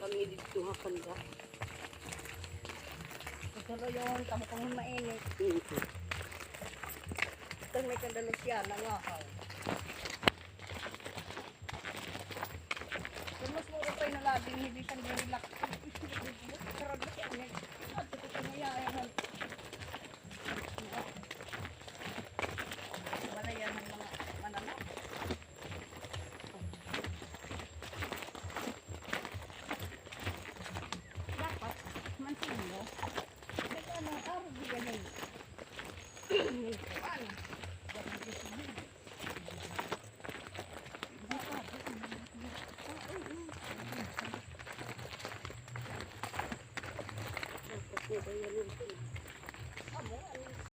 Kami dito nga panda. Pero yun, kamo kong mainit. Ito may kandalo siya, nangahaw. Pero mas mura pa yung nalabing hindi siyang relax. 我的月入